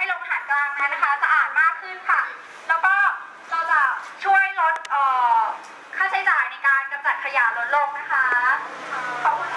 ให้ลมผ่านกลางนั้นนะคะสะอาดมากขึ้นค่ะ แล้วก็เราจะช่วยลดค่าใช้จ่ายในการกำจัดขยะลดลงนะคะขอบคุณ